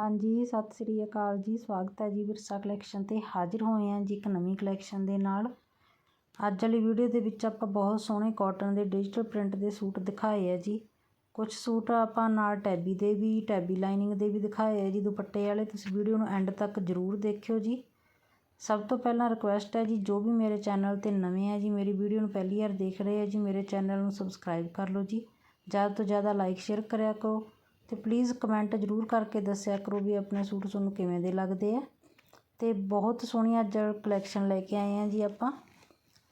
ਹਾਂਜੀ, ਸਤਿ ਸ੍ਰੀ ਅਕਾਲ ਜੀ, ਸਵਾਗਤ ਹੈ ਜੀ ਵਿਰਸਾ ਕਲੈਕਸ਼ਨ 'ਤੇ ਹਾਜ਼ਰ ਹੋਏ ਹਾਂ ਜੀ ਇੱਕ ਨਵੀਂ ਕਲੈਕਸ਼ਨ ਦੇ ਨਾਲ। ਅੱਜ ਵਾਲੀ ਵੀਡੀਓ ਦੇ ਵਿੱਚ ਆਪਾਂ ਬਹੁਤ ਸੋਹਣੇ ਕਾਟਨ ਦੇ ਡਿਜੀਟਲ ਪ੍ਰਿੰਟ ਦੇ ਸੂਟ ਦਿਖਾਏ ਆ ਜੀ। ਕੁਝ ਸੂਟ ਆਪਾਂ ਨਾਲ ਟੈਬੀ ਦੇ ਵੀ ਟੈਬੀ ਲਾਈਨਿੰਗ ਦੇ ਵੀ ਦਿਖਾਏ ਆ ਜੀ ਦੁਪੱਟੇ ਵਾਲੇ, ਤੁਸੀਂ ਵੀਡੀਓ ਨੂੰ ਐਂਡ ਤੱਕ ਜ਼ਰੂਰ ਦੇਖਿਓ ਜੀ। ਸਭ ਤੋਂ ਪਹਿਲਾਂ ਰਿਕੁਐਸਟ ਹੈ ਜੀ, ਜੋ ਵੀ ਮੇਰੇ ਚੈਨਲ ਤੇ ਨਵੇਂ ਆ ਜੀ, ਮੇਰੀ ਵੀਡੀਓ ਨੂੰ ਪਹਿਲੀ ਵਾਰ ਦੇਖ ਰਹੇ ਆ ਜੀ, ਮੇਰੇ ਚੈਨਲ ਨੂੰ ਸਬਸਕ੍ਰਾਈਬ ਕਰ ਲਓ ਜੀ। ਜ਼ਿਆਦਾ ਤੋਂ ਜ਼ਿਆਦਾ ਲਾਈਕ ਸ਼ੇਅਰ ਕਰਿਆ ਕਰੋ। ਤੇ ਪਲੀਜ਼ ਕਮੈਂਟ ਜ਼ਰੂਰ ਕਰਕੇ ਦੱਸਿਆ ਕਰੋ ਵੀ ਆਪਣੇ ਸੂਟ ਤੁਹਾਨੂੰ ਕਿਵੇਂ ਦੇ ਲੱਗਦੇ ਆ। ਤੇ ਬਹੁਤ ਸੋਹਣੀ ਅੱਜ ਕਲੈਕਸ਼ਨ ਲੈ ਕੇ ਆਏ ਆ ਜੀ ਆਪਾਂ।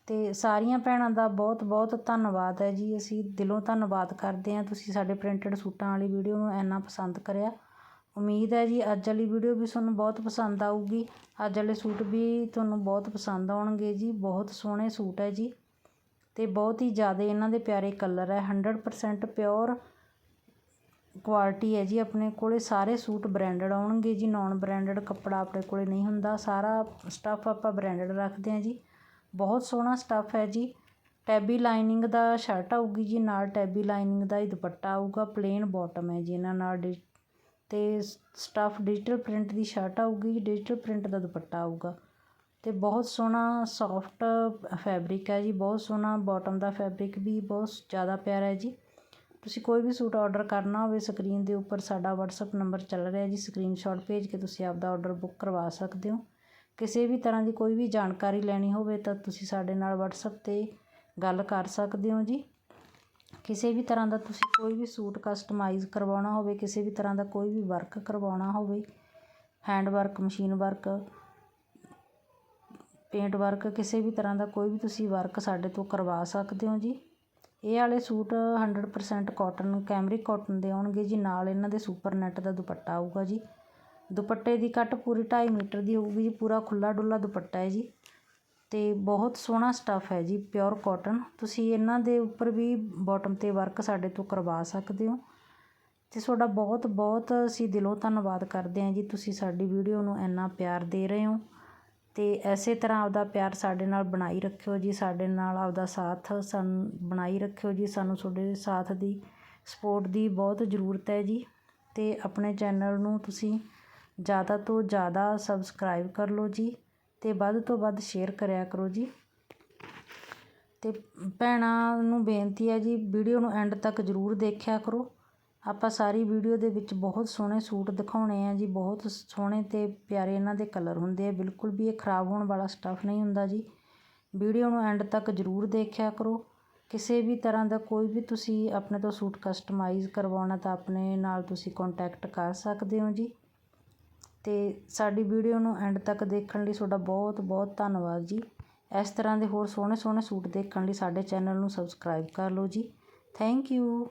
ਤੇ ਸਾਰੀਆਂ ਭੈਣਾਂ ਦਾ ਬਹੁਤ ਬਹੁਤ ਧੰਨਵਾਦ ਹੈ ਜੀ। ਅਸੀਂ ਦਿਲੋਂ ਧੰਨਵਾਦ ਕਰਦੇ ਹਾਂ। ਤੁਸੀਂ ਸਾਡੇ ਪ੍ਰਿੰਟਡ ਸੂਟਾਂ ਵਾਲੀ ਵੀਡੀਓ ਨੂੰ ਇੰਨਾ ਪਸੰਦ ਕਰਿਆ। ਉਮੀਦ ਹੈ ਜੀ ਅੱਜ ਵਾਲੀ ਵੀਡੀਓ ਵੀ ਤੁਹਾਨੂੰ ਬਹੁਤ ਪਸੰਦ ਆਊਗੀ। ਅੱਜ ਵਾਲੇ ਸੂਟ ਵੀ ਤੁਹਾਨੂੰ ਬਹੁਤ ਪਸੰਦ ਆਉਣਗੇ ਜੀ। ਬਹੁਤ ਸੋਹਣੇ ਸੂਟ ਹੈ ਜੀ। ਤੇ ਬਹੁਤ ਹੀ ਜ਼ਿਆਦਾ ਇਹਨਾਂ ਦੇ ਪਿਆਰੇ ਕਲਰ ਹੈ। 100% ਪਿਓਰ ਕੁਆਲਿਟੀ ਹੈ ਜੀ, ਆਪਣੇ ਕੋਲ ਸਾਰੇ ਸੂਟ ਬ੍ਰਾਂਡਡ ਆਉਣਗੇ ਜੀ ਨੋਨ ਬ੍ਰਾਂਡਡ ਕੱਪੜਾ ਆਪਣੇ ਕੋਲ ਨਹੀਂ ਹੁੰਦਾ, ਸਾਰਾ ਸਟੱਫ ਆਪਾਂ ਬ੍ਰਾਂਡਡ ਰੱਖਦੇ ਹਾਂ ਜੀ। ਬਹੁਤ ਸੋਹਣਾ ਸਟੱਫ ਹੈ ਜੀ। ਟੈਬੀ ਲਾਈਨਿੰਗ ਦਾ ਸ਼ਰਟ ਆਊਗੀ ਜੀ, ਨਾਲ ਟੈਬੀ ਲਾਈਨਿੰਗ ਦਾ ਹੀ ਦੁਪੱਟਾ ਆਊਗਾ ਪਲੇਨ ਬੋਟਮ ਹੈ ਜੀ ਇਹਨਾਂ ਨਾਲ ਤੇ ਸਟੱਫ ਡਿਜੀਟਲ ਪ੍ਰਿੰਟ ਦੀ ਸ਼ਰਟ ਆਊਗੀ ਜੀ ਡਿਜੀਟਲ ਪ੍ਰਿੰਟ ਦਾ ਦੁਪੱਟਾ ਆਊਗਾ। ਅਤੇ ਬਹੁਤ ਸੋਹਣਾ ਸੌਫਟ ਫੈਬਰਿਕ ਹੈ ਜੀ, ਬਹੁਤ ਸੋਹਣਾ ਬੋਟਮ ਦਾ ਫੈਬਰਿਕ ਵੀ ਬਹੁਤ ਜ਼ਿਆਦਾ ਪਿਆਰਾ ਹੈ ਜੀ। ਤੁਸੀਂ ਕੋਈ ਵੀ ਸੂਟ ਔਡਰ ਕਰਨਾ ਹੋਵੇ, ਸਕਰੀਨ ਦੇ ਉੱਪਰ ਸਾਡਾ ਵਟਸਐਪ ਨੰਬਰ ਚੱਲ ਰਿਹਾ ਜੀ। ਸਕਰੀਨਸ਼ਾਟ ਭੇਜ ਕੇ ਤੁਸੀਂ ਆਪਦਾ ਔਡਰ ਬੁੱਕ ਕਰਵਾ ਸਕਦੇ ਹੋ। ਕਿਸੇ ਵੀ ਤਰ੍ਹਾਂ ਦੀ ਕੋਈ ਵੀ ਜਾਣਕਾਰੀ ਲੈਣੀ ਹੋਵੇ ਤਾਂ ਤੁਸੀਂ ਸਾਡੇ ਨਾਲ ਵਟਸਐਪ 'ਤੇ ਗੱਲ ਕਰ ਸਕਦੇ ਹੋ ਜੀ। ਕਿਸੇ ਵੀ ਤਰ੍ਹਾਂ ਦਾ ਤੁਸੀਂ ਕੋਈ ਵੀ ਸੂਟ ਕਸਟਮਾਈਜ਼ ਕਰਵਾਉਣਾ ਹੋਵੇ, ਕਿਸੇ ਵੀ ਤਰ੍ਹਾਂ ਦਾ ਕੋਈ ਵੀ ਵਰਕ ਕਰਵਾਉਣਾ ਹੋਵੇ hand work machine work paint work ਕਿਸੇ ਵੀ ਤਰ੍ਹਾਂ ਦਾ ਕੋਈ ਵੀ ਤੁਸੀਂ ਵਰਕ ਸਾਡੇ ਤੋਂ ਕਰਵਾ ਸਕਦੇ ਹੋ ਜੀ। ਇਹ ਵਾਲੇ suit hundred percent cotton cambric cotton ਦੇ ਆਉਣਗੇ ਜੀ। ਨਾਲ ਇਹਨਾਂ ਦੇ ਸੁਪਰ ਨੈਟ ਦਾ ਦੁਪੱਟਾ ਆਊਗਾ ਜੀ। ਦੁਪੱਟੇ ਦੀ ਕੱਟ ਪੂਰੀ 2.5 ਮੀਟਰ ਦੀ ਹੋਊਗੀ ਜੀ। ਪੂਰਾ ਖੁੱਲਾ ਡੁੱਲਾ ਦੁਪੱਟਾ ਹੈ ਜੀ। ਤੇ ਬਹੁਤ ਸੋਹਣਾ ਸਟੱਫ ਹੈ ਜੀ ਪਿਓਰ ਕਾਟਨ ਤੁਸੀਂ ਇਹਨਾਂ ਦੇ ਉੱਪਰ ਵੀ ਬਾਟਮ ਤੇ ਵਰਕ ਸਾਡੇ ਤੋਂ ਕਰਵਾ ਸਕਦੇ ਹੋ। ਤੇ ਤੁਹਾਡਾ ਬਹੁਤ ਬਹੁਤ ਅਸੀਂ ਦਿਲੋਂ ਧੰਨਵਾਦ ਕਰਦੇ ਹਾਂ ਜੀ। ਤੁਸੀਂ ਸਾਡੀ ਵੀਡੀਓ ਨੂੰ ਇੰਨਾ ਪਿਆਰ ਦੇ ਰਹੇ ਹੋ। ਅਤੇ ਇਸੇ ਤਰ੍ਹਾਂ ਆਪਦਾ ਪਿਆਰ ਸਾਡੇ ਨਾਲ ਬਣਾਈ ਰੱਖਿਓ ਜੀ, ਸਾਡੇ ਨਾਲ ਆਪਦਾ ਸਾਥ ਸਾਨੂੰ ਬਣਾਈ ਰੱਖਿਓ ਜੀ, ਸਾਨੂੰ ਤੁਹਾਡੇ ਸਾਥ ਦੀ ਸਪੋਰਟ ਦੀ ਬਹੁਤ ਜ਼ਰੂਰਤ ਹੈ ਜੀ। ਅਤੇ ਆਪਣੇ ਚੈਨਲ ਨੂੰ ਤੁਸੀਂ ਜ਼ਿਆਦਾ ਤੋਂ ਜ਼ਿਆਦਾ ਸਬਸਕ੍ਰਾਈਬ ਕਰ ਲਓ ਜੀ ਅਤੇ ਵੱਧ ਤੋਂ ਵੱਧ ਸ਼ੇਅਰ ਕਰਿਆ ਕਰੋ ਜੀ। ਅਤੇ ਭੈਣਾਂ ਨੂੰ ਬੇਨਤੀ ਹੈ ਜੀ ਵੀਡੀਓ ਨੂੰ ਐਂਡ ਤੱਕ ਜ਼ਰੂਰ ਦੇਖਿਆ ਕਰੋ। ਆਪਾਂ ਸਾਰੀ ਵੀਡੀਓ ਦੇ ਵਿੱਚ ਬਹੁਤ ਸੋਹਣੇ ਸੂਟ ਦਿਖਾਉਣੇ ਆ ਜੀ, ਬਹੁਤ ਸੋਹਣੇ ਤੇ ਪਿਆਰੇ ਇਹਨਾਂ ਦੇ ਕਲਰ ਹੁੰਦੇ ਆ, ਬਿਲਕੁਲ ਵੀ ਇਹ ਖਰਾਬ ਹੋਣ ਵਾਲਾ ਸਟੱਫ ਨਹੀਂ ਹੁੰਦਾ ਜੀ। ਵੀਡੀਓ ਨੂੰ ਐਂਡ ਤੱਕ ਜ਼ਰੂਰ ਦੇਖਿਆ ਕਰੋ। ਕਿਸੇ ਵੀ ਤਰ੍ਹਾਂ ਦਾ ਕੋਈ ਵੀ ਤੁਸੀਂ ਆਪਣੇ ਤੋਂ ਸੂਟ ਕਸਟਮਾਈਜ਼ ਕਰਵਾਉਣਾ ਤਾਂ ਆਪਣੇ ਨਾਲ ਤੁਸੀਂ ਕੰਟੈਕਟ ਕਰ ਸਕਦੇ ਹੋ ਜੀ। ਤੇ ਸਾਡੀ ਵੀਡੀਓ ਨੂੰ ਐਂਡ ਤੱਕ ਦੇਖਣ ਲਈ ਤੁਹਾਡਾ ਬਹੁਤ ਬਹੁਤ ਧੰਨਵਾਦ ਜੀ। ਇਸ ਤਰ੍ਹਾਂ ਦੇ ਹੋਰ ਸੋਹਣੇ ਸੋਹਣੇ ਸੂਟ ਦੇਖਣ ਲਈ ਸਾਡੇ ਚੈਨਲ ਨੂੰ ਸਬਸਕ੍ਰਾਈਬ ਕਰ ਲਓ ਜੀ। Thank you